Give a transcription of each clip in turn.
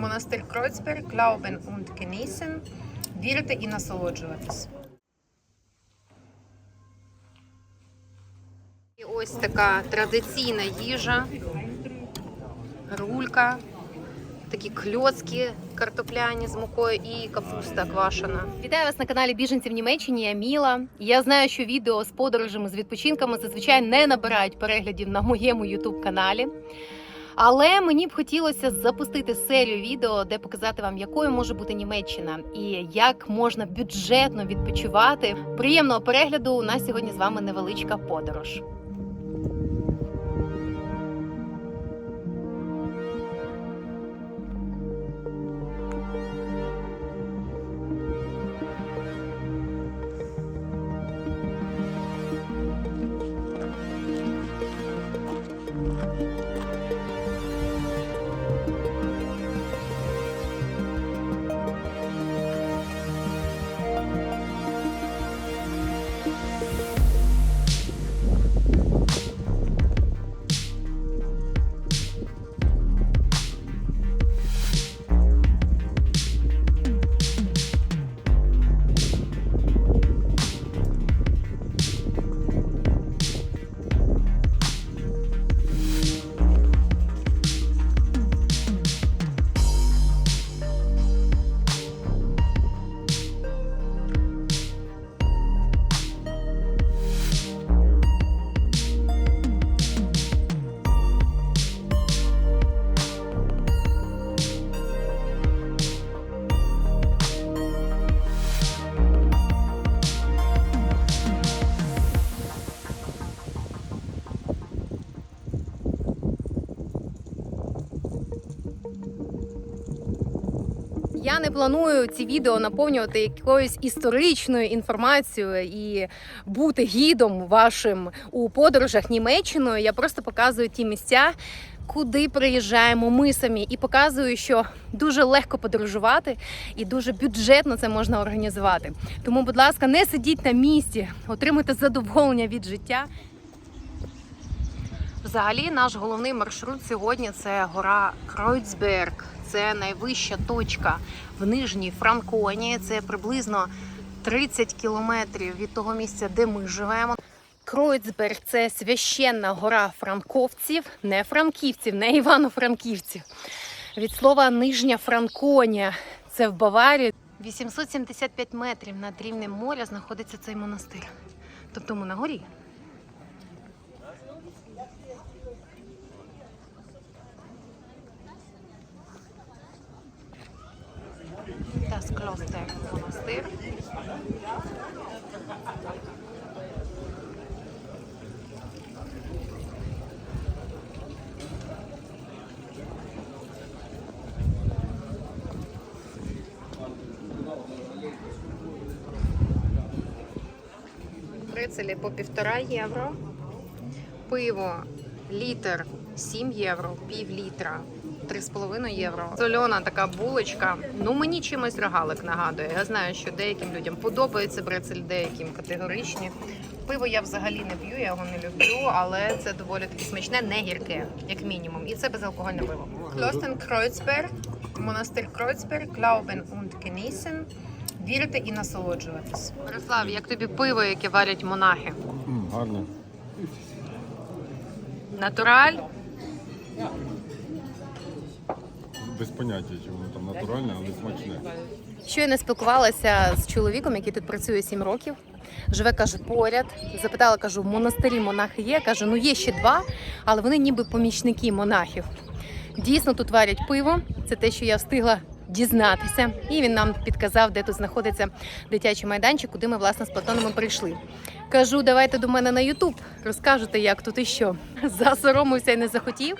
Монастир Кройцберг, Glauben und Genießen. Вірити і насолоджуватись. І ось така традиційна їжа, рулька, такі кльоцки картопляні з мукою і капуста квашена. Вітаю вас на каналі Біженці в Німеччині. Я Міла. Я знаю, що відео з подорожами з відпочинками зазвичай не набирають переглядів на моєму youtube каналі. Але мені б хотілося запустити серію відео, де показати вам, якою може бути Німеччина і як можна бюджетно відпочивати. Приємного перегляду. на сьогодні з вами невеличка подорож. Я не планую ці відео наповнювати якоюсь історичною інформацією і бути гідом вашим у подорожах Німеччиною. Я просто показую ті місця, куди приїжджаємо ми самі, і показую, що дуже легко подорожувати і дуже бюджетно це можна організувати. Тому, будь ласка, не сидіть на місці, отримуйте задоволення від життя. Взагалі, наш головний маршрут сьогодні це гора Кройцберг. Це найвища точка в Нижній Франконії. Це приблизно 30 кілометрів від того місця, де ми живемо. Кройцберг це священна гора франковців, не франківців, не івано-франківців. Від слова Нижня Франконія. Це в Баварії. 875 метрів над рівнем моря знаходиться цей монастир. Тобто ми на горі. Das Kloster монастир. Прицелі по півтора євро. Пиво літр 7 євро, пів літра 3,5 євро. Сольона така булочка. Ну мені чимось рогалик нагадує. Я знаю, що деяким людям подобається брецель, деяким категоричні. Пиво я взагалі не п'ю, я його не люблю, але це доволі таки смачне, не гірке, як мінімум. І це безалкогольне пиво. Клостен Кройцберг, монастир Кройцберг, Glauben und Genießen. Вірити і насолоджуватись. Мирослав, як тобі пиво, яке варять монахи? Гарно. Натураль? Без поняття, чи воно там натуральне, але смачне. Щойно спілкувалася з чоловіком, який тут працює 7 років. Живе, каже, поряд. Запитала, кажу, в монастирі монахи є. Каже, ну є ще два, але вони ніби помічники монахів. Дійсно, тут варять пиво. Це те, що я встигла дізнатися. І він нам підказав, де тут знаходиться дитячий майданчик, куди ми власне з Платоном прийшли. Кажу, давайте до мене на Ютуб, розкажете, як тут і що. Засоромився і не захотів.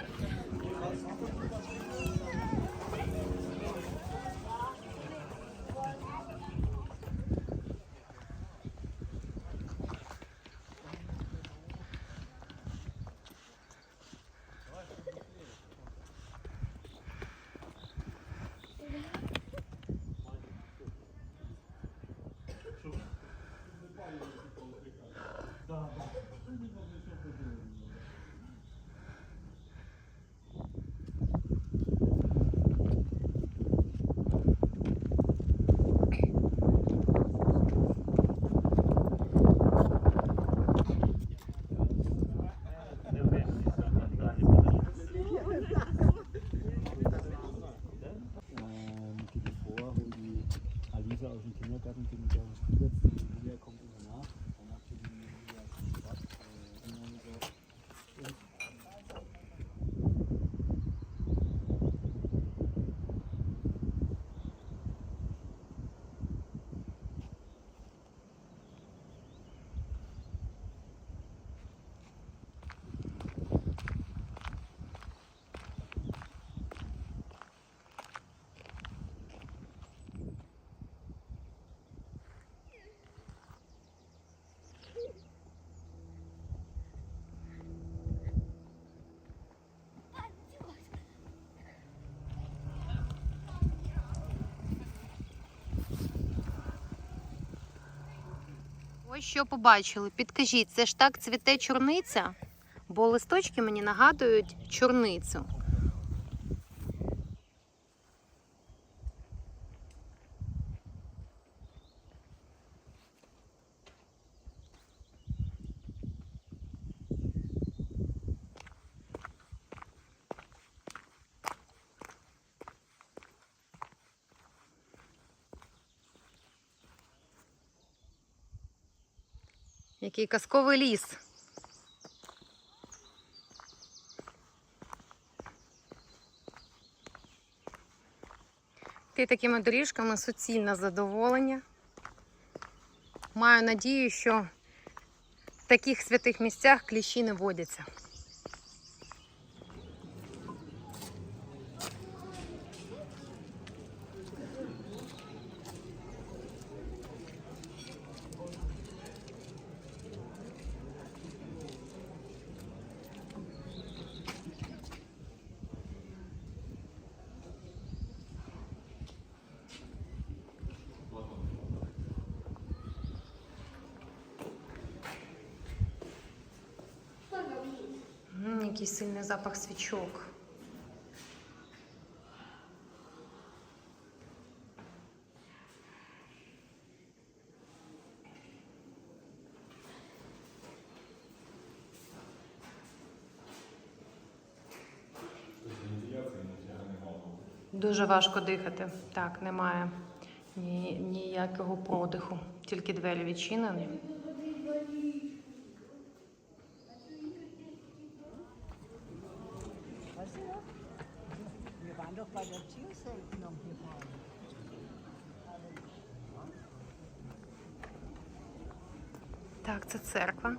Що побачили. Підкажіть, це ж так цвіте чорниця? Бо листочки мені нагадують чорницю. Який казковий ліс. Ти такими доріжками суцільне задоволення. Маю надію, що в таких святих місцях кліщі не водяться. М, який сильний запах свічок. Дуже важко дихати. Так, немає ні, ніякого продиху, тільки двері відчинені. Так, це церква.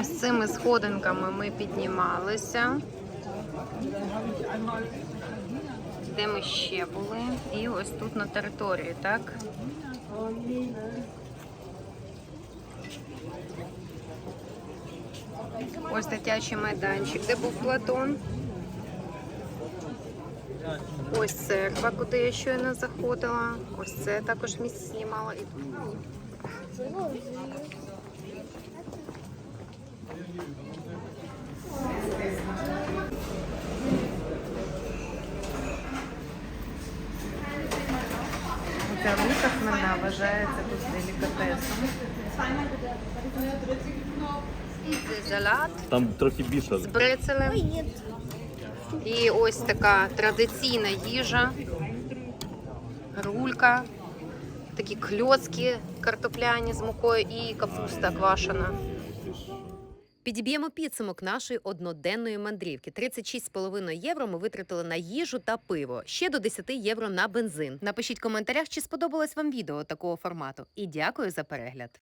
Ось цими сходинками ми піднімалися. Де ми ще були? І ось тут на території, так? Ось дитячий майданчик, де був Платон. Ось церква, куди я щойно заходила. Ось це також місце знімала. І тут Тарунка хмельна вважається тут делікатесом. Це салат Там трохи більше. з брецелем. І ось така традиційна їжа, рулька, такі кльоцки картопляні з мукою і капуста квашена. Підіб'ємо підсумок нашої одноденної мандрівки. 36,5 євро ми витратили на їжу та пиво. Ще до 10 євро на бензин. Напишіть в коментарях, чи сподобалось вам відео такого формату. І дякую за перегляд.